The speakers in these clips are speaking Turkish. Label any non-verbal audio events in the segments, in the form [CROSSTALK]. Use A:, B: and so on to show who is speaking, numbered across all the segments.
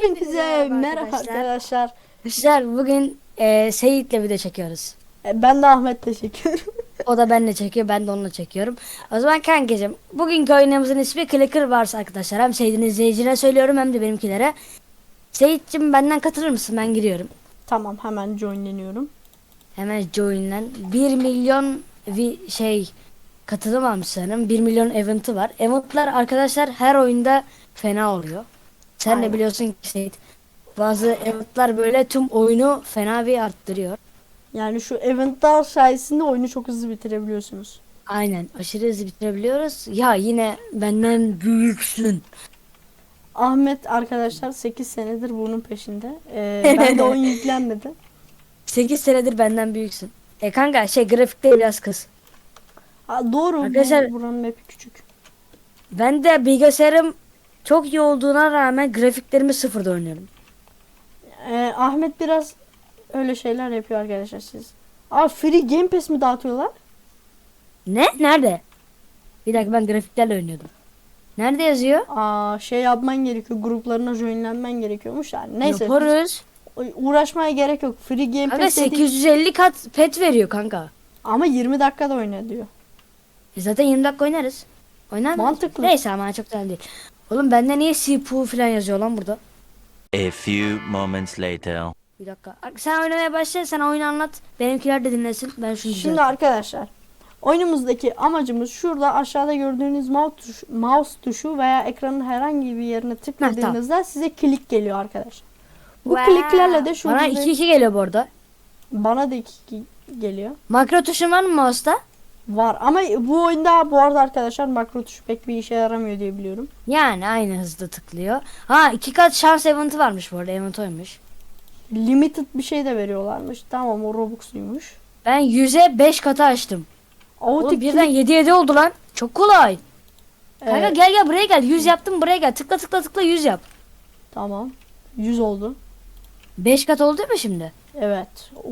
A: Hepinize
B: merhaba arkadaşlar.
A: arkadaşlar.
B: Bugün e, Seyit'le video çekiyoruz.
A: E, Ben de Ahmet'le çekiyorum.
B: O da benimle çekiyor, ben de onunla çekiyorum. O zaman kankacığım, bugünkü oyunumuzun ismi Clicker Wars arkadaşlar. Hem Seyit'in izleyicine söylüyorum hem de benimkilere. Seyit'cim benden katılır mısın? Ben giriyorum.
A: tamam hemen joinleniyorum.
B: Hemen joinlen. 1 milyon vi- şey katılım almış sanırım. 1 milyon event'ı var. Event'lar arkadaşlar her oyunda fena oluyor. Sen
A: Aynen.
B: de biliyorsun ki Seyit. Bazı event'lar böyle tüm oyunu fena bir arttırıyor.
A: Yani şu eventler sayesinde oyunu çok hızlı bitirebiliyorsunuz.
B: Aynen aşırı hızlı bitirebiliyoruz. Ya yine benden büyüksün.
A: Ahmet arkadaşlar 8 senedir bunun peşinde. Ee, ben de oyun [LAUGHS] yüklenmedi.
B: 8 senedir benden büyüksün. E kanka şey grafikte biraz kız.
A: Ha, doğru. bu-
B: Arkadaşlar-
A: buranın map'i küçük.
B: Ben de bilgisayarım çok iyi olduğuna rağmen grafiklerimi sıfırda oynuyorum.
A: Ee, Ahmet biraz öyle şeyler yapıyor arkadaşlar siz. Aa free game pass mi dağıtıyorlar?
B: Ne? Nerede? Bir dakika ben grafiklerle oynuyordum. Nerede yazıyor?
A: Aa şey yapman gerekiyor. Gruplarına joinlenmen gerekiyormuş yani. Neyse.
B: Yaparız.
A: Uğraşmaya gerek yok. Free game
B: Kanka
A: pass dedik.
B: 850 kat pet veriyor kanka.
A: Ama 20 dakikada oyna diyor.
B: E zaten 20 dakika oynarız. Oynar mıyız?
A: Mantıklı.
B: Neyse ama çok güzel değil. Oğlum bende niye CPU falan yazıyor lan burada?
C: A few moments later.
B: Bir dakika. Sen oynamaya başla sen oyunu anlat. Benimkiler de dinlesin. Ben şunu
A: Şimdi
B: düzelteyim.
A: arkadaşlar oyunumuzdaki amacımız şurada aşağıda gördüğünüz mouse tuşu, mouse tuşu veya ekranın herhangi bir yerine tıkladığınızda size klik geliyor arkadaşlar. Bu
B: Wow.
A: kliklerle de şurada
B: Bana 2-2 geliyor bu arada.
A: bana da iki, iki geliyor.
B: Makro tuşun var mı mouse'da?
A: Var ama bu oyunda bu arada arkadaşlar makro tuşu pek bir işe yaramıyor diye biliyorum.
B: Yani aynı hızda tıklıyor. Ha iki kat şans event'i varmış bu arada. Event oymuş.
A: Limited bir şey de veriyorlarmış. Tamam o Robux'uymuş.
B: Ben 100'e 5 katı açtım. Oğlum birden 7 7 oldu lan. Çok kolay. Kanka
A: Evet,
B: gel gel buraya gel. 100 yaptım buraya gel. Tıkla tıkla tıkla 100 yap.
A: tamam. 100 oldu.
B: 5 kat oldu mu şimdi?
A: Evet. Oo,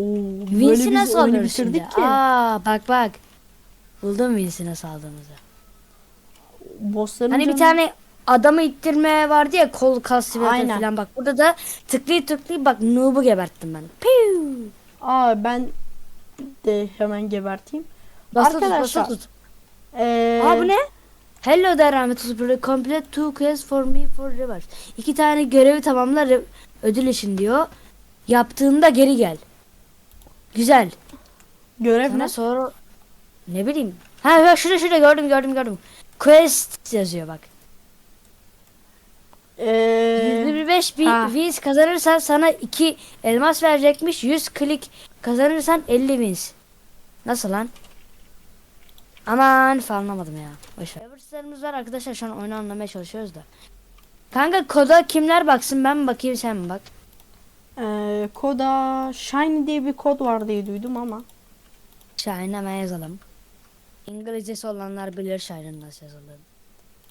A: böyle biz
B: nasıl
A: oyunu
B: alıyoruz şimdi?
A: bitirdik ki.
B: Aa bak bak. Buldum Vince'i nasıl aldığımızı.
A: Bossların
B: Hani bir
A: canı-
B: tane adamı ittirme vardı ya kol kas
A: Aynen.
B: falan bak. Burada da tıklayıp tıklayıp bak noob'u geberttim ben. Piu.
A: Aa ben de hemen geberteyim.
B: Tut
A: Arkadaşlar,
B: tut.
A: Ee,
B: Aa bu ne? Hello there Ahmet Usupur'u complete two quests for me for reverse. İki tane görevi tamamla re- ödül için diyor. Yaptığında geri gel. Güzel.
A: Görev ne?
B: sonra ne bileyim. Ha ha şurada şurada gördüm gördüm gördüm. Quest yazıyor bak.
A: Ee,
B: 125 bir
A: ha.
B: wins kazanırsan sana 2 elmas verecekmiş. 100 klik kazanırsan 50 wins. Nasıl lan? Aman falan anlamadım ya. Boş ver. Reverse'larımız var arkadaşlar şu an oyunu anlamaya çalışıyoruz da. Kanka koda kimler baksın ben mi bakayım sen mi bak.
A: ee, koda Shiny diye bir kod var diye duydum ama.
B: Şahin hemen yazalım. İngilizcesi olanlar bilir Şahin'in nasıl yazıldığını.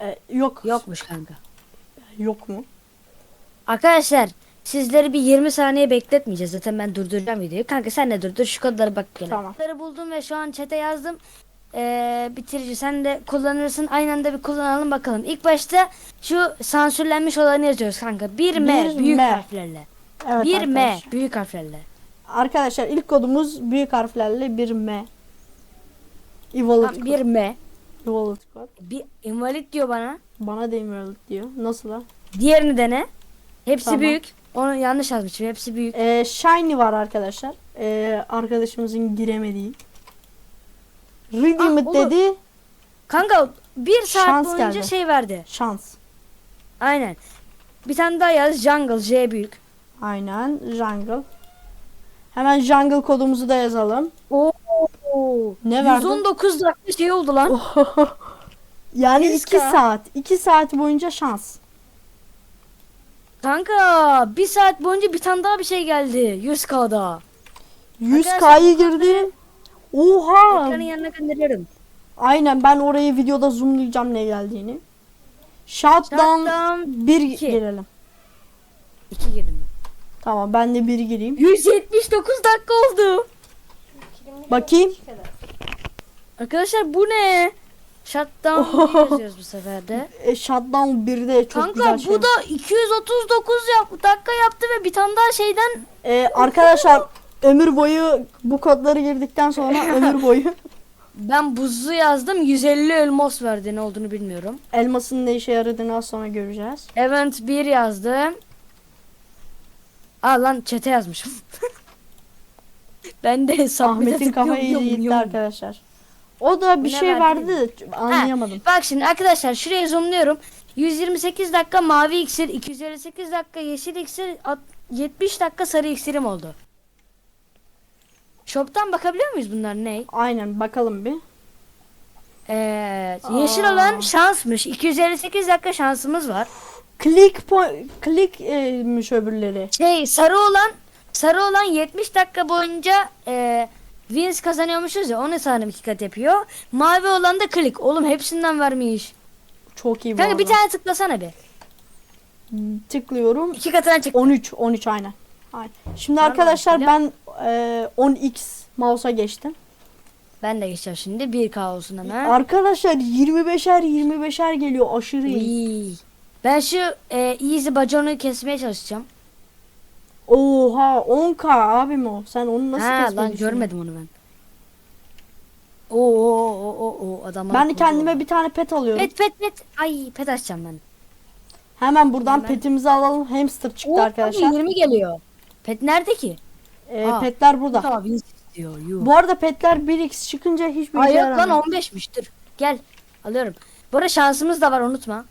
A: Ee, yok.
B: Yokmuş kanka.
A: Yok mu?
B: Arkadaşlar sizleri bir 20 saniye bekletmeyeceğiz. Zaten ben durduracağım videoyu. Kanka sen de durdur şu kodları bak gene.
A: Tamam.
B: Kodları buldum ve şu an chat'e yazdım. Ee, bitirici sen de kullanırsın. Aynı anda bir kullanalım bakalım. İlk başta şu sansürlenmiş olanı yazıyoruz kanka. 1 M büyük
A: M.
B: harflerle.
A: Evet
B: 1 M büyük harflerle.
A: Arkadaşlar ilk kodumuz büyük harflerle bir M. Kod.
B: 1 M.
A: Kod.
B: Bir invalid diyor bana.
A: Bana da Emerald diyor. Nasıl ha?
B: Diğerini dene. Hepsi
A: Tamam.
B: büyük. Onu yanlış yazmışım. Hepsi büyük.
A: Ee, Shiny var arkadaşlar. Ee, arkadaşımızın giremediği. Redeemed
B: Ah, olur.
A: dedi.
B: Kanka bir saat
A: Şans
B: boyunca
A: geldi.
B: şey verdi.
A: Şans.
B: Aynen. Bir tane daha yaz. Jungle J büyük.
A: Aynen. Jungle. Hemen jungle kodumuzu da yazalım.
B: Oo.
A: Ne verdi?
B: 119 dakika şey oldu lan. [LAUGHS]
A: Yani
B: Yüz
A: 2
B: K.
A: saat. 2 saat boyunca şans.
B: Kanka bir saat boyunca bir tane daha bir şey geldi. 100k'da.
A: 100k'yı girdi. Oha.
B: Ekranın yanına gönderiyorum.
A: Aynen ben orayı videoda zoomlayacağım ne geldiğini. Shutdown
B: Shutdown
A: 1
B: iki.
A: girelim.
B: 2 girdim ben.
A: Tamam ben de 1 gireyim.
B: 179 dakika oldu.
A: Bakayım.
B: Arkadaşlar bu ne? Shutdown [LAUGHS] diye yazıyoruz bu sefer de.
A: E, Shutdown 1'de çok
B: Kanka
A: güzel şey.
B: bu da 239 yap, dakika yaptı ve bir tane daha şeyden
A: E, arkadaşlar ömür boyu bu kodları girdikten sonra [LAUGHS] ömür boyu
B: ben buzlu yazdım 150 elmas verdi ne olduğunu bilmiyorum.
A: elmasın ne işe yaradığını az sonra göreceğiz.
B: Event 1 yazdım. Aa lan çete yazmışım. [LAUGHS] ben de [LAUGHS] hesap
A: Ahmet'in kafayı gitti arkadaşlar. O da bir
B: Ne
A: şey
B: verdi?
A: verdi de anlayamadım.
B: Bak şimdi arkadaşlar şuraya zoomluyorum. 128 dakika mavi iksir, 258 dakika yeşil iksir, at- 70 dakika sarı iksirim oldu. Shop'tan bakabiliyor muyuz bunlar ne?
A: Aynen bakalım bir.
B: Ee, yeşil
A: Aa.
B: olan şansmış. 258 dakika şansımız var.
A: Click point, clickmiş öbürleri.
B: Şey sarı olan sarı olan 70 dakika boyunca e, wins kazanıyormuşuz ya onu sanırım iki kat yapıyor. Mavi olan da click. Oğlum hepsinden vermiş.
A: Çok iyi bu
B: Kanka bir tane tıklasana bir.
A: tıklıyorum.
B: İki katına çık.
A: 13 13 aynen. aynen. Şimdi
B: Tamam,
A: arkadaşlar
B: biliyorum.
A: ben e, 10x mouse'a geçtim.
B: Ben de geçeceğim şimdi. 1K olsun hemen.
A: Arkadaşlar 25'er 25'er geliyor aşırı iyi.
B: İyi. Ben şu e, easy baconu kesmeye çalışacağım.
A: Oha 10k abim o. Sen onu nasıl
B: ha
A: kesmeyi
B: lan görmedim onu ben. Oo oo oo oo oo adamlar.
A: Ben de kendime bir tane pet alıyorum.
B: pet pet pet. Ay pet açacağım ben.
A: Hemen buradan
B: Hemen.
A: petimizi alalım. Hamster çıktı
B: Oo,
A: arkadaşlar.
B: 20 geliyor. Pet nerede ki?
A: E,
B: Aa.
A: petler burada.
B: Tamam istiyor. Yuh.
A: Bu arada petler 1x çıkınca hiçbir
B: Ay
A: işe
B: yok lan
A: yaramıyor.
B: 15'miş dur. Gel alıyorum. Bu arada şansımız da var unutma.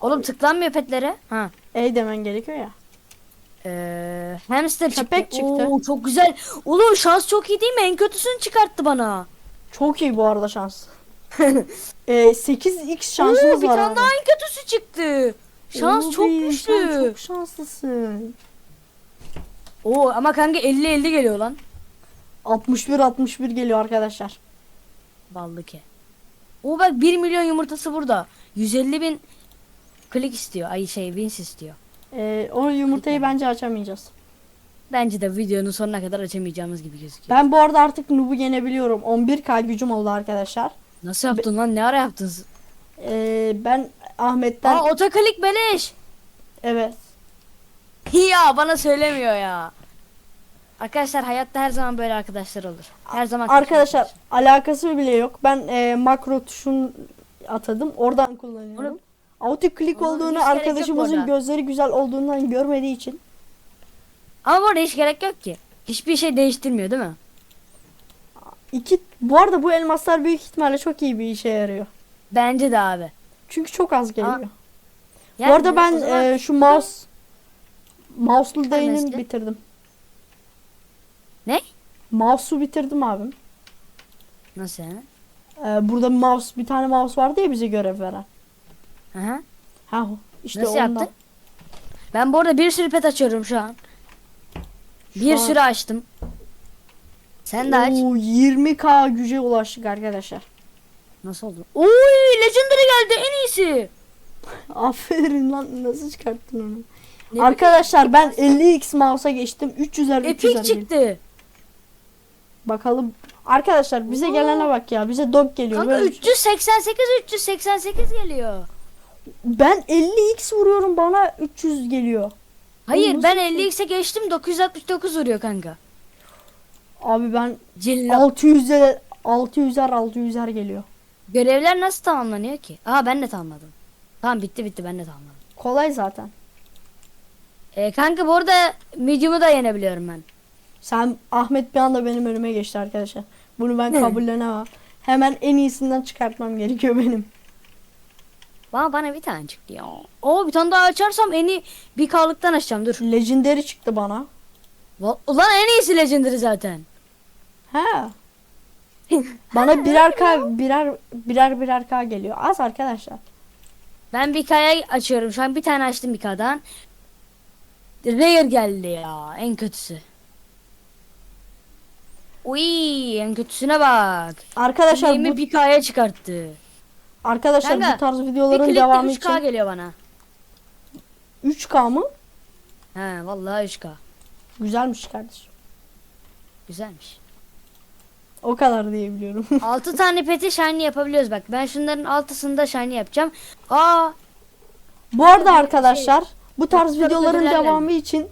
B: Oğlum tıklanmıyor petlere. Ha.
A: E demen gerekiyor ya.
B: Ee, hamster
A: Köpek
B: çıktı.
A: çıktı.
B: Oo, çok güzel. Oğlum şans çok iyi değil mi? En kötüsünü çıkarttı bana.
A: Çok iyi bu arada şans. [LAUGHS] e, 8x şansımız
B: Oo, bir
A: var.
B: tane
A: abi.
B: daha en kötüsü çıktı. Şans
A: Oy,
B: çok güçlü.
A: çok şanslısın.
B: Oo ama kanka 50 50 geliyor lan.
A: 61 61 geliyor arkadaşlar.
B: Ballı ki. Oo bak 1 milyon yumurtası burada. 150 bin klik istiyor. Ay şey wins istiyor.
A: E, o yumurtayı bence açamayacağız.
B: Bence de videonun sonuna kadar açamayacağımız gibi gözüküyor.
A: Ben bu arada artık Nub'u yenebiliyorum. 11k gücüm oldu arkadaşlar.
B: Nasıl yaptın lan? Ne ara yaptın?
A: E, ben Ahmet'ten
B: Aa otoklik beleş.
A: evet. [LAUGHS]
B: ya bana söylemiyor ya. Arkadaşlar hayatta her zaman böyle arkadaşlar olur. Her zaman
A: Arkadaşlar alakası bile yok. Ben e, makro tuşun atadım. Oradan kullanıyorum. Autoclick
B: hiç
A: olduğunu
B: gerek yok
A: arkadaşımızın gözleri güzel olduğundan görmediği için
B: Ama bu arada hiç gerek yok ki. Hiçbir şey değiştirmiyor değil mi?
A: iki bu arada bu elmaslar büyük ihtimalle çok iyi bir işe yarıyor.
B: Bence de abi.
A: Çünkü çok az geliyor.
B: Yani
A: bu arada ben
B: o zaman-
A: e, şu mouse mouse'lu dayının
B: Tanesi.
A: bitirdim.
B: Ne?
A: Mouse'u bitirdim abim.
B: Nasıl yani?
A: E, burada mouse bir tane mouse vardı ya bize görev veren.
B: Hı hı.
A: Ha işte
B: Nasıl
A: ondan.
B: yaptın? Ben bu arada bir sürü pet açıyorum şu an. bir
A: an-
B: sürü açtım. Sen de aç.
A: Oo, 20k güce ulaştık arkadaşlar.
B: Nasıl oldu? Oy Legendary geldi en iyisi. [LAUGHS]
A: Aferin lan nasıl çıkarttın onu?
B: Ne
A: Arkadaşlar ben 50x mouse'a geçtim. 300'er 300'er.
B: Epic
A: geliyor.
B: çıktı.
A: Bakalım. Arkadaşlar bize
B: Oo.
A: gelene bak ya. Bize dog geliyor.
B: Kanka
A: Böyle-
B: 388 388 geliyor.
A: Ben 50x vuruyorum bana 300 geliyor.
B: Hayır ben
A: ki?
B: 50x'e geçtim 969 vuruyor kanka.
A: Abi ben
B: Cilla.
A: 600'e 600'er 600'er geliyor.
B: Görevler nasıl tamamlanıyor ki? Aa ben de tamamladım. Tamam bitti bitti ben de tamamladım.
A: Kolay zaten.
B: Ee, kanka bu arada medium'u da yenebiliyorum ben.
A: Sen Ahmet bir anda benim önüme geçti arkadaşlar. Bunu ben kabullenemem. Hemen en iyisinden çıkartmam gerekiyor benim.
B: Bana bana bir tane çıktı ya. Oo bir tane daha açarsam en iyi bir kalıktan açacağım dur.
A: Legendary çıktı bana.
B: Va- Ulan en iyisi legendary zaten.
A: He. [LAUGHS] Bana birer k birer birer birer k geliyor. Az arkadaşlar.
B: Ben bir kaya açıyorum. Şu an bir tane açtım bir kadan. Rare geldi ya en kötüsü. Uy en kötüsüne bak.
A: Arkadaşlar
B: Neyimi
A: bu
B: bir kaya çıkarttı.
A: Arkadaşlar
B: Kanka,
A: bu tarz videoların devamı
B: 3K
A: için
B: geliyor bana.
A: 3K mı?
B: He vallahi 3K.
A: Güzelmiş kardeşim.
B: Güzelmiş.
A: O kadar diyebiliyorum. [LAUGHS]
B: 6 tane peti shiny yapabiliyoruz bak. Ben şunların altısını da shiny yapacağım. Aa
A: Bu arada arkadaşlar bu tarz videoların devamı için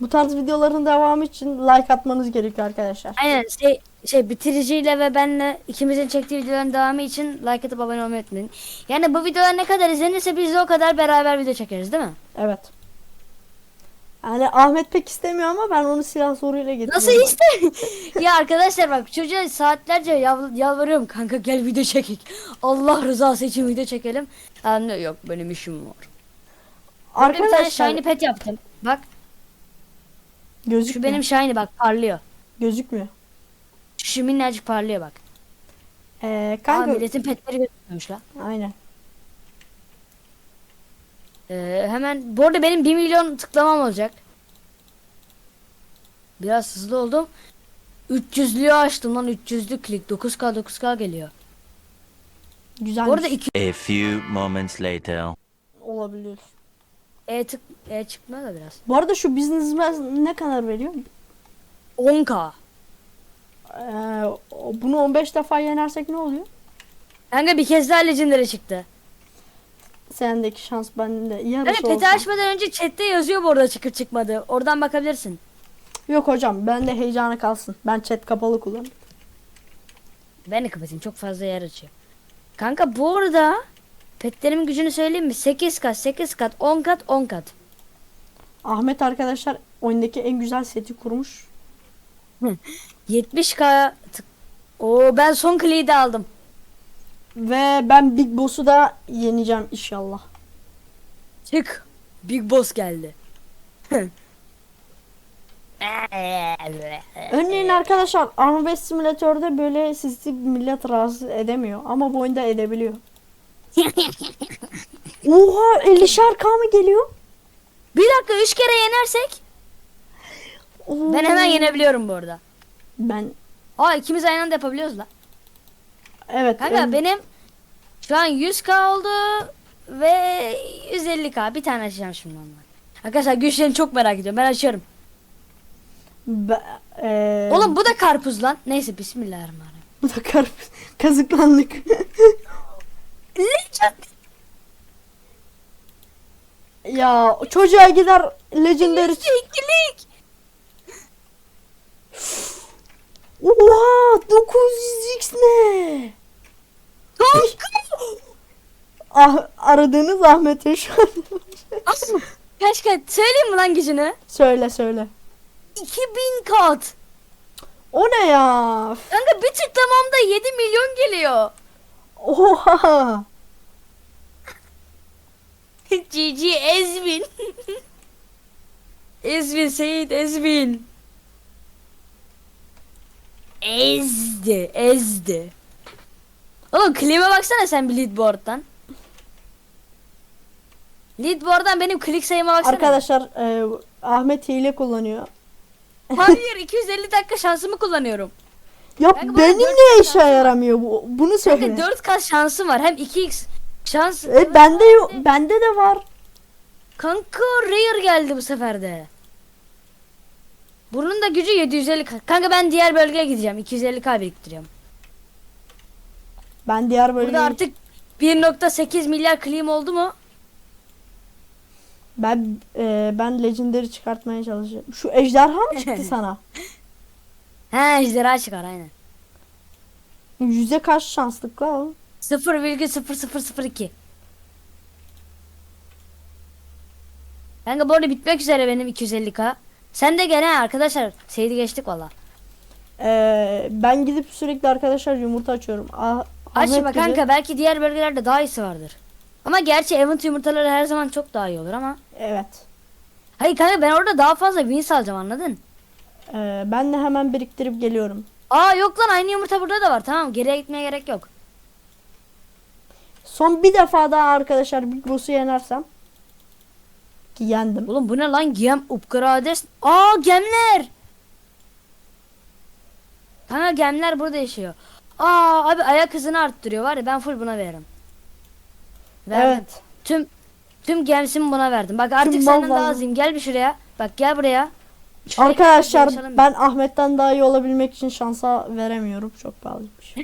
A: bu tarz videoların devamı için like atmanız gerekiyor arkadaşlar.
B: aynen şey şey bitiriciyle ve benle ikimizin çektiği videoların devamı için like atıp abone olmayı unutmayın. Yani bu videolar ne kadar izlenirse biz de o kadar beraber video çekeriz değil mi?
A: Evet. Yani Ahmet pek istemiyor ama ben onu silah zoruyla getiriyorum.
B: Nasıl iste? [LAUGHS] ya arkadaşlar bak çocuğa saatlerce yav- yalvarıyorum kanka gel video çekek. Allah rızası için video çekelim. Anne yok benim işim var. Arkadaşlar bir tane shiny pet yaptım. Bak şu
A: gözükmüyor.
B: benim shiny bak parlıyor.
A: gözükmüyor.
B: Şu minnacık parlıyor bak.
A: Ee,
B: Aa,
A: kanka
B: milletin petleri gözükmüyormuş la.
A: aynen.
B: Ee, hemen bu arada benim 1 milyon tıklamam olacak. Biraz hızlı oldum. 300'lüğü açtım lan 300'lük klik 9k 9k geliyor.
A: Güzel.
B: Bu arada 2
C: A few moments later.
A: olabilir.
B: E tık e çıkmıyor da biraz.
A: Bu arada şu businessman ne kadar veriyor?
B: 10k.
A: Ee, bunu 15 defa yenersek ne oluyor?
B: Kanka bir kez daha legendary çıktı.
A: Sendeki şans bende yarısı
B: peti
A: olsa.
B: açmadan önce chatte yazıyor bu arada çıkıp çıkmadı. Oradan bakabilirsin.
A: Yok hocam ben de heyecana kalsın. Ben chat kapalı kullanıyorum.
B: Ben de kapatayım çok fazla yer açıyor. Kanka bu arada petlerimin gücünü söyleyeyim mi? 8 kat 8 kat 10 kat 10 kat.
A: Ahmet arkadaşlar oyundaki en güzel seti kurmuş.
B: 70k tık. Oo ben son kliği de aldım.
A: Ve ben Big Boss'u da yeneceğim inşallah.
B: Çık. Big Boss geldi.
A: Örneğin arkadaşlar Armwest Simülatör'de böyle sizi millet rahatsız edemiyor. Ama bu oyunda edebiliyor. Oha 50'şer K mı geliyor?
B: Bir dakika 3 kere yenersek
A: Oo.
B: ben hemen yenebiliyorum bu arada.
A: Ben
B: Aa ikimiz aynı anda yapabiliyoruz la.
A: evet.
B: Kanka
A: em,
B: benim şu an 100k oldu ve 150k bir tane açacağım şimdi ondan. Arkadaşlar güçlerini çok merak ediyorum. Ben açıyorum.
A: be- e,
B: Oğlum bu da karpuz lan. Neyse bismillahirrahmanirrahim.
A: bu da karpuz. Kazıklandık. [LAUGHS]
B: Legend.
A: ya çocuğa gider Legendary.
B: İkilik.
A: Oha 900x ne? Ah, aradığınız Ahmet'e şu an.
B: Kaç kaç söyleyeyim mi lan gücünü?
A: söyle söyle.
B: 2000 kat.
A: O ne ya?
B: Kanka bir tıklamamda 7 milyon geliyor.
A: Oha.
B: GG Ezvin. [LAUGHS] Ezvin Seyit Ezvin. Ezdi, ezdi. Oğlum klime baksana sen bir leadboard'dan. Leadboard'dan benim klik sayıma baksana.
A: Arkadaşlar e, Ahmet hile kullanıyor.
B: Hayır [LAUGHS] 250 dakika şansımı kullanıyorum.
A: Ya
B: Kanka bana
A: benim
B: dört
A: ne işe
B: şansım var.
A: yaramıyor bu? Bunu söyle.
B: Kanka 4 kat şansım var. Hem 2x şans.
A: E, bende yok, bende de var.
B: Kanka rare geldi bu sefer de. Bunun da gücü 750 k. Kanka ben diğer bölgeye gideceğim. 250k biriktiriyorum.
A: Ben diğer bölümde
B: Burada artık 1.8 milyar claim oldu mu?
A: ben e, ben legendary çıkartmaya çalışıyorum. Şu ejderha mı çıktı [LAUGHS] sana?
B: He ejderha çıkar aynen.
A: Yüze kaç şanslık la o?
B: 0,0002. Kanka bu arada bitmek üzere benim 250k. Sen de gene arkadaşlar. Seydi geçtik valla.
A: E, ben gidip sürekli arkadaşlar yumurta açıyorum. Ah,
B: Açma kanka belki diğer bölgelerde daha iyisi vardır. Ama gerçi event yumurtaları her zaman çok daha iyi olur ama.
A: Evet.
B: Hayır kanka ben orada daha fazla wins alacağım anladın?
A: E, ben de hemen biriktirip geliyorum.
B: Aa yok lan aynı yumurta burada da var tamam geriye gitmeye gerek yok.
A: Son bir defa daha arkadaşlar Big Boss'u yenersem ki yendim.
B: Oğlum bu ne lan gem upgrades. Aa gemler. Kanka gemler burada yaşıyor. Aa abi ayak hızını arttırıyor var ya ben full buna veririm. Verdim.
A: Evet.
B: Tüm tüm gemsimi buna verdim. Bak artık
A: Tüm
B: senden daha azıyım. Gel bir şuraya. Bak gel buraya. Şuraya
A: Arkadaşlar ben Ahmet'ten daha iyi olabilmek için şansa veremiyorum. Çok pahalıymış. [LAUGHS]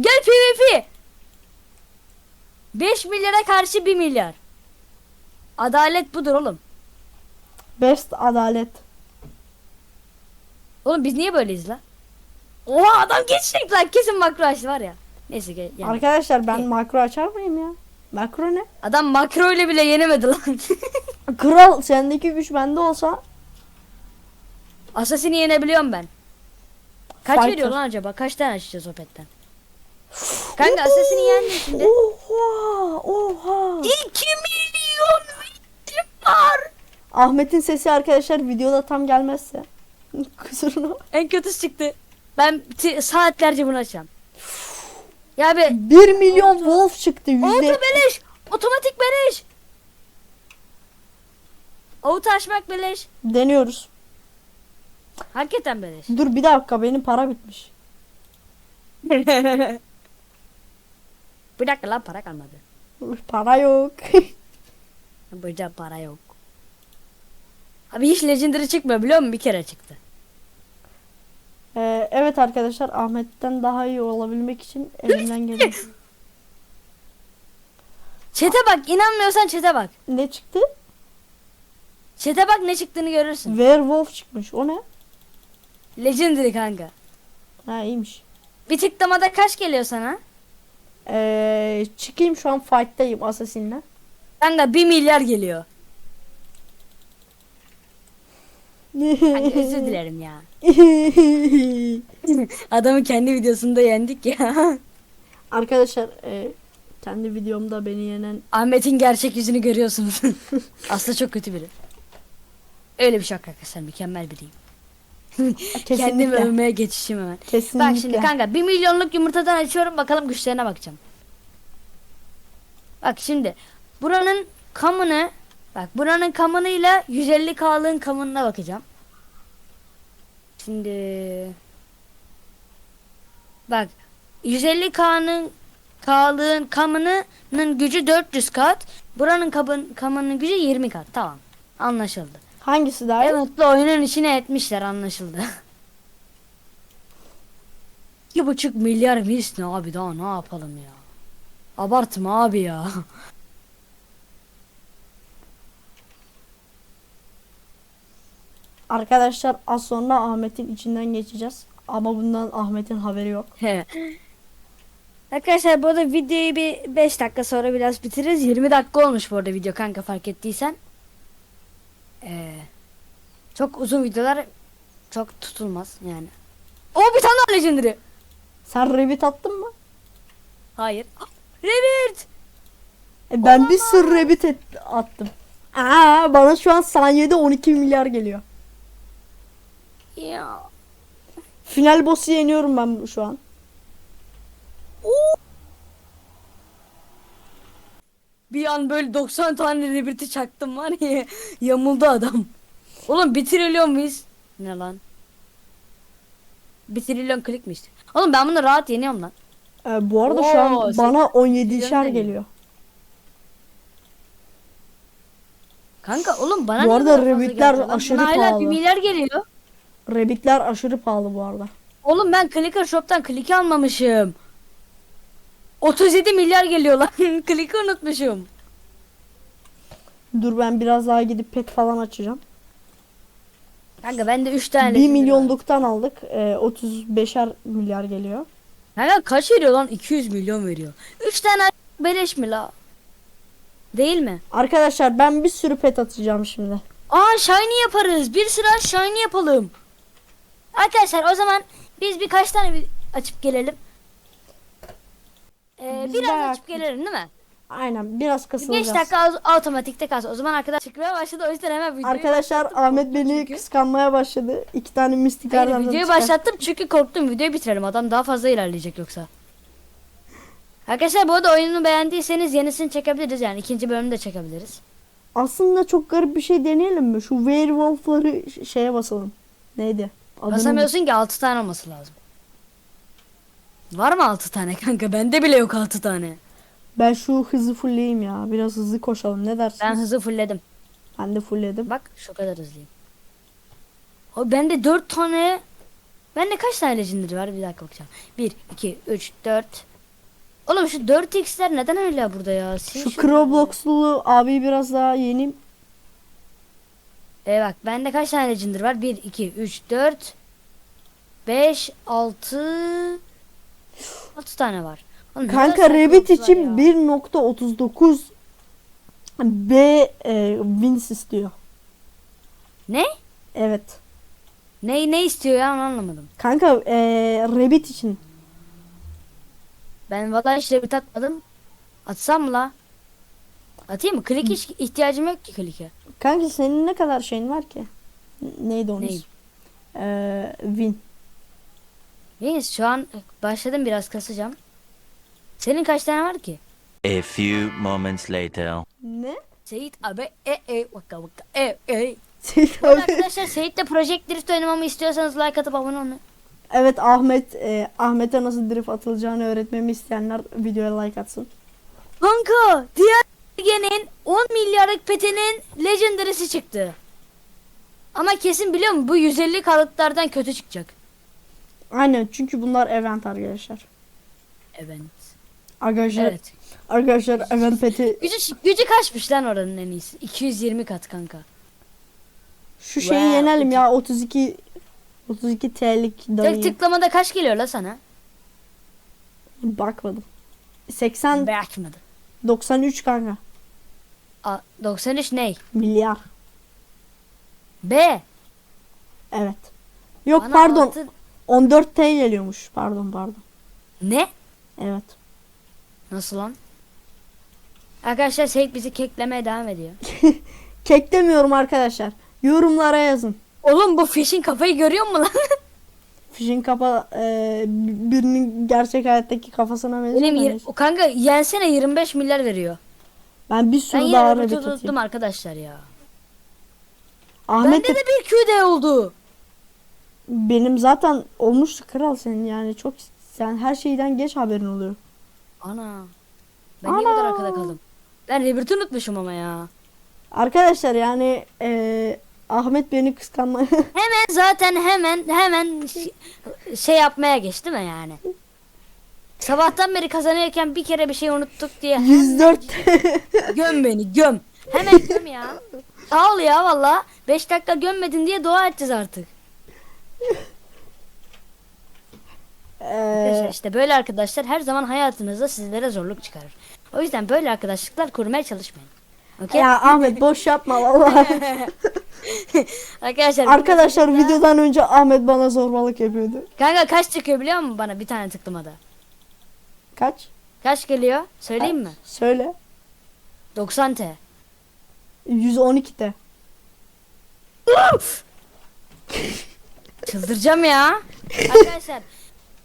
B: Gel PvP. 5 milyara karşı 1 milyar. Adalet budur oğlum.
A: Best adalet.
B: Oğlum biz niye böyleyiz la? Oha adam geçecek lan kesin makro açtı var ya. Neyse ge- yani.
A: Arkadaşlar ben makro açar mıyım ya? Makro ne?
B: Adam makro ile bile yenemedi lan. [LAUGHS]
A: Kral sendeki güç bende olsa
B: Assassin'i yenebiliyorum ben. Kaç
A: Fighter.
B: veriyor lan acaba? Kaç tane açacağız o petten? Kanka Assassin'i yendin şimdi.
A: Oha! Oha!
B: 2 milyon vitrim var.
A: Ahmet'in sesi arkadaşlar videoda tam gelmezse [LAUGHS] kusuruna.
B: En kötüsü çıktı. Ben saatlerce bunu açacağım. Ya be
A: 1 milyon wolf çıktı
B: Auto
A: yüzde.
B: beleş. Otomatik beleş. Auto açmak beleş.
A: Deniyoruz.
B: Hakikaten beleş.
A: Dur bir dakika benim para bitmiş. [LAUGHS]
B: Bir dakika lan para kalmadı.
A: Para yok. [LAUGHS]
B: Burada para yok. Abi hiç legendary çıkmıyor biliyor musun? Bir kere çıktı.
A: Ee, evet arkadaşlar Ahmet'ten daha iyi olabilmek için elimden [LAUGHS] geliyor.
B: Çete bak inanmıyorsan çete bak.
A: ne çıktı?
B: Çete bak ne çıktığını görürsün.
A: Werewolf çıkmış. O ne?
B: Legendary kanka.
A: Ha iyiymiş.
B: Bir tıklamada kaç geliyor sana?
A: Ee, çıkayım şu an fight'tayım Assassin'le.
B: Kanka 1 milyar geliyor. Kanka özür dilerim ya. [LAUGHS] Adamı kendi videosunda yendik ya.
A: Arkadaşlar e, kendi videomda beni yenen
B: Ahmet'in gerçek yüzünü görüyorsunuz. [LAUGHS] Aslında çok kötü biri. Öyle bir yok arkadaşlar mükemmel biriyim. Kendimi [LAUGHS]
A: kesinlikle
B: övmeye geçişim hemen.
A: kesinlikle.
B: Bak şimdi kanka 1 milyonluk yumurtadan açıyorum bakalım güçlerine bakacağım. Bak şimdi buranın kamını bak buranın kamınıyla 150k'lığın kamınına bakacağım. Şimdi bak 150k'nın k'lığın kamının gücü 400 kat. Buranın kabın, kamının gücü 20 kat. Tamam. Anlaşıldı.
A: Hangisi daha iyi?
B: Mutlu oyunun içine etmişler anlaşıldı. [LAUGHS] İki buçuk milyar mis ne abi daha ne yapalım ya. Abartma abi ya. [LAUGHS]
A: Arkadaşlar az sonra Ahmet'in içinden geçeceğiz. Ama bundan Ahmet'in haberi yok.
B: Arkadaşlar bu arada videoyu bir 5 dakika sonra biraz bitiririz. 20 dakika olmuş bu arada video kanka fark ettiysen. Ee, çok uzun videolar çok tutulmaz yani. O bir tane daha legendary.
A: Sen Revit attın mı?
B: Hayır. Revert.
A: E, ben bir sürü Revit et- attım. Aa, bana şu an saniyede 12 milyar geliyor.
B: Ya.
A: Final boss'u yeniyorum ben şu an.
B: Bir an böyle 90 tane rebirti çaktım var ya [LAUGHS] yamuldu adam. Oğlum bir trilyon muyuz? Ne lan? Bir trilyon klik mi işte? Oğlum ben bunu rahat yeniyorum lan.
A: E, bu arada şu
B: Oo,
A: an
B: sen-
A: bana 17'şer
B: Milyon
A: geliyor.
B: Kanka oğlum bana
A: Bu
B: niye
A: arada
B: kadar fazla
A: rebirtler
B: geldi lan?
A: aşırı
B: hala
A: pahalı.
B: 1 milyar geliyor.
A: Revitler aşırı pahalı bu arada.
B: Oğlum ben Clicker Shop'tan click almamışım. 37 milyar geliyor lan. [LAUGHS] Click'i unutmuşum.
A: Dur ben biraz daha gidip pet falan açacağım.
B: Kanka bende 3 tane
A: 1
B: legendary var.
A: milyonluktan aldık. E, 35'er milyar geliyor.
B: Kanka kaç veriyor lan? 200 milyon veriyor. 3 tane beleş mi la? Değil mi?
A: Arkadaşlar ben bir sürü pet atacağım şimdi.
B: Aa shiny yaparız. Bir sıra shiny yapalım. Arkadaşlar o zaman biz birkaç tane bir açıp gelelim. Ee,
A: Biz
B: biraz
A: bayağı-
B: açıp gelelim değil mi?
A: Aynen biraz
B: 5
A: kasılacağız.
B: dakika au- otomatikte kalsın. O zaman arkadaş çıkmaya başladı. O yüzden hemen videoyu
A: Arkadaşlar. Ahmet beni kıskanmaya başladı. İki tane mistik
B: Hayır, videoyu
A: çıkar.
B: başlattım çünkü korktum. Videoyu bitirelim. Adam daha fazla ilerleyecek yoksa. Arkadaşlar bu arada oyunu beğendiyseniz yenisini çekebiliriz. Yani ikinci bölümü de çekebiliriz.
A: Aslında çok garip bir şey deneyelim mi? Şu werewolf'ları ş- şeye basalım. Neydi? Adını
B: Basamıyorsun ki 6 tane olması lazım. Var mı 6 tane kanka? Bende bile yok 6 tane.
A: Ben şu hızı fullleyeyim ya. Biraz hızlı koşalım. Ne dersin?
B: Ben
A: Ben,
B: hızı fullledim.
A: de fullledim.
B: Bak şu kadar hızlıyım. O bende 4 tane Bende kaç tane legendary var? Bir dakika bakacağım. 1 2 3 4 Oğlum şu 4x'ler neden öyle burada ya? Sil
A: Şu. Roblox'lu abi biraz daha yeneyim.
B: E bak bende kaç tane legendary var? 1 2 3 4 5 6 6 tane var. Oğlum,
A: Kanka Rabbit için
B: var ya?
A: 1.39 B e, wins istiyor.
B: Ne?
A: Evet.
B: Ne ne istiyor ya onu anlamadım.
A: Kanka e, Rabbit için.
B: Ben vallahi hiç rabbit atmadım. Atsam mı la? Atayım mı? Klik hiç ihtiyacım yok ki klike.
A: Kanka senin ne kadar şeyin var ki? Neydi onun?
B: Neyim?
A: ismi? E, win.
B: Neyse şu an başladım biraz kasacağım. Senin kaç tane var ki?
C: A few moments later.
A: Ne?
B: Seyit abi e e vaka vaka e e.
A: Seyit abi.
B: Arkadaşlar Seyit'le Project Drift oynamamı istiyorsanız like atıp abone olun.
A: Evet Ahmet e, Ahmet'e nasıl drift atılacağını öğretmemi isteyenler videoya like atsın.
B: Kanka diğer ligenin 10 milyarlık petinin legendary'si çıktı. Ama kesin biliyor musun bu 150 kalıplardan kötü çıkacak.
A: Aynen çünkü bunlar event arkadaşlar.
B: Evet.
A: Arkadaşlar,
B: Evet.
A: arkadaşlar event peti
B: Gücü, gücü kaçmış lan oranın en iyisi? 220 kat kanka.
A: şu şeyi
B: Wow,
A: yenelim ya 32 32 TL'lik
B: Tek
A: dayı.
B: tıklamada kaç geliyor la sana?
A: Bakmadım. 80
B: Bırakmadı.
A: 93 kanka
B: A, 93 ney?
A: milyar.
B: B.
A: Evet. Yok
B: Bana
A: pardon.
B: altı-
A: 14 T geliyormuş. Pardon pardon.
B: Ne?
A: Evet.
B: Nasıl lan? Arkadaşlar Seyit bizi keklemeye devam ediyor.
A: Kek demiyorum arkadaşlar. Yorumlara yazın.
B: Oğlum bu fish'in kafayı görüyor musun lan?
A: Fişin kafa e, birinin gerçek hayattaki kafasına benziyor.
B: Benim yir- o kanka yensene 25 milyar veriyor.
A: Ben bir
B: Ben
A: sürü
B: yine
A: daha
B: Rabbit'i
A: rabbit
B: tuttum arkadaşlar ya.
A: Ahmet
B: Bende
A: de
B: de bir QD oldu.
A: Benim zaten olmuştu kral senin yani çok sen her şeyden geç haberin oluyor.
B: Ana. Ben niye bu kadar
A: Ana.
B: arkada kaldım? Ben Rebirth'i unutmuşum ama ya.
A: Arkadaşlar yani e, Ahmet beni kıskanma. [LAUGHS]
B: Hemen zaten hemen hemen ş- şey yapmaya geçti mi yani? Sabahtan beri kazanıyorken bir kere bir şey unuttuk diye hemen
A: 104
B: göm beni göm. Hemen göm ya. Sağ ol ya valla. 5 dakika gömmedin diye dua edeceğiz artık. Arkadaşlar
A: e,
B: işte böyle arkadaşlar her zaman hayatınızda sizlere zorluk çıkarır. O yüzden böyle arkadaşlıklar kurmaya çalışmayın. Okey?
A: ya Ahmet boş yapma vallahi. [LAUGHS]
B: Arkadaşlar
A: Arkadaşlar videodan önce Ahmet bana zorbalık yapıyordu.
B: Kanka kaç çıkıyor biliyor musun bana bir tane tıklamada?
A: Kaç?
B: Kaç geliyor? Söyleyeyim mi?
A: Söyle.
B: 90 T.
A: 112'de. [LAUGHS]
B: Çıldıracağım ya. Arkadaşlar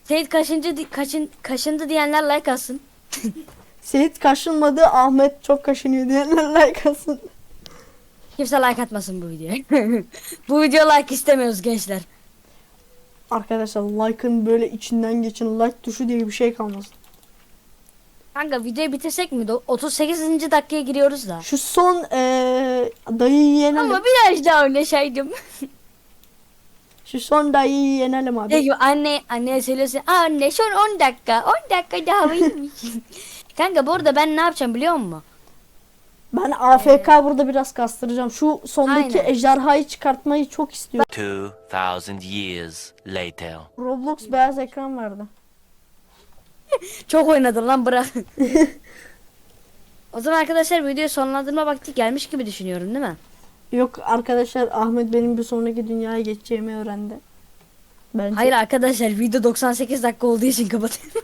B: Seyit kaşıncı di- kaşın kaşındı diyenler like atsın. [LAUGHS]
A: Seyit kaşınmadı, Ahmet çok kaşınıyor diyenler like alsın.
B: Kimse like atmasın bu videoya. [LAUGHS] bu video like istemiyoruz gençler.
A: Arkadaşlar like'ın böyle içinden geçin like tuşu diye bir şey kalmasın.
B: Kanka videoyu bitirsek mi? Do- 38. dakikaya giriyoruz da.
A: Şu son eee dayıyı yenelim.
B: Ama biraz daha oynasaydım. [LAUGHS]
A: Şu son dayıyı yenelim abi.
B: Gibi anne anneye söylüyorsun. Anne son 10 dakika. 10 dakika daha oynamış. [LAUGHS] Kanka bu arada ben ne yapacağım biliyor musun?
A: Ben AFK burada biraz kastıracağım. Şu sondaki
B: Aynen.
A: ejderhayı çıkartmayı çok istiyorum.
C: 2000 years later.
A: Roblox beyaz ekran vardı. [LAUGHS]
B: Çok oynadın lan bırak. [LAUGHS] o zaman arkadaşlar videoyu sonlandırma vakti gelmiş gibi düşünüyorum değil mi?
A: Yok arkadaşlar Ahmet benim bir sonraki dünyaya geçeceğimi öğrendi. Bence.
B: Hayır arkadaşlar video 98 dakika olduğu için kapatıyorum.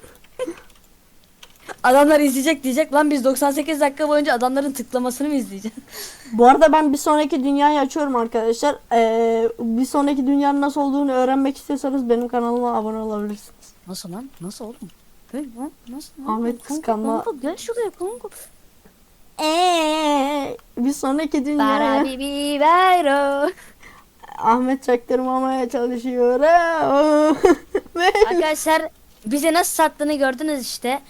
B: Adamlar izleyecek diyecek lan biz 98 dakika boyunca adamların tıklamasını mı izleyeceğiz?
A: Bu arada ben bir sonraki dünyayı açıyorum arkadaşlar. Ee, bir sonraki dünyanın nasıl olduğunu öğrenmek istiyorsanız benim kanalıma abone olabilirsiniz.
B: Nasıl lan? Nasıl oğlum? Lan, nasıl?
A: Ahmet kıskanma.
B: Gel şuraya kanka.
A: Eee, bir sonraki
B: Para
A: dünyaya
B: bibi bayro.
A: Ahmet çaktırmamaya çalışıyor. [LAUGHS]
B: Arkadaşlar bize nasıl sattığını gördünüz işte.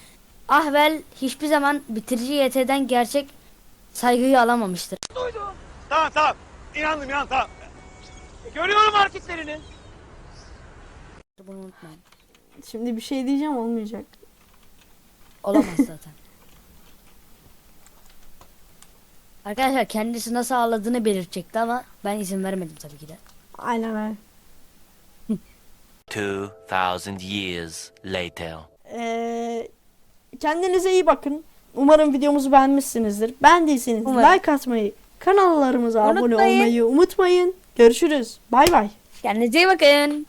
B: Ahvel hiçbir zaman bitirici YT'den gerçek saygıyı alamamıştır.
D: Tamam tamam. İnandım inandım tamam. Görüyorum hareketlerini.
B: Bunu unutmayın.
A: Şimdi bir şey diyeceğim olmayacak.
B: Olamaz zaten. [LAUGHS] Arkadaşlar kendisi nasıl ağladığını belirtecekti ama ben izin vermedim tabii ki de.
A: Aynen öyle.
C: 2000 years later.
A: Ee, kendinize iyi bakın. Umarım videomuzu beğenmişsinizdir. Beğendiyseniz
B: Umarım.
A: like atmayı, kanallarımıza abone
B: Unutmayın.
A: olmayı unutmayın. Görüşürüz. Bay bay.
B: Kendinize iyi bakın.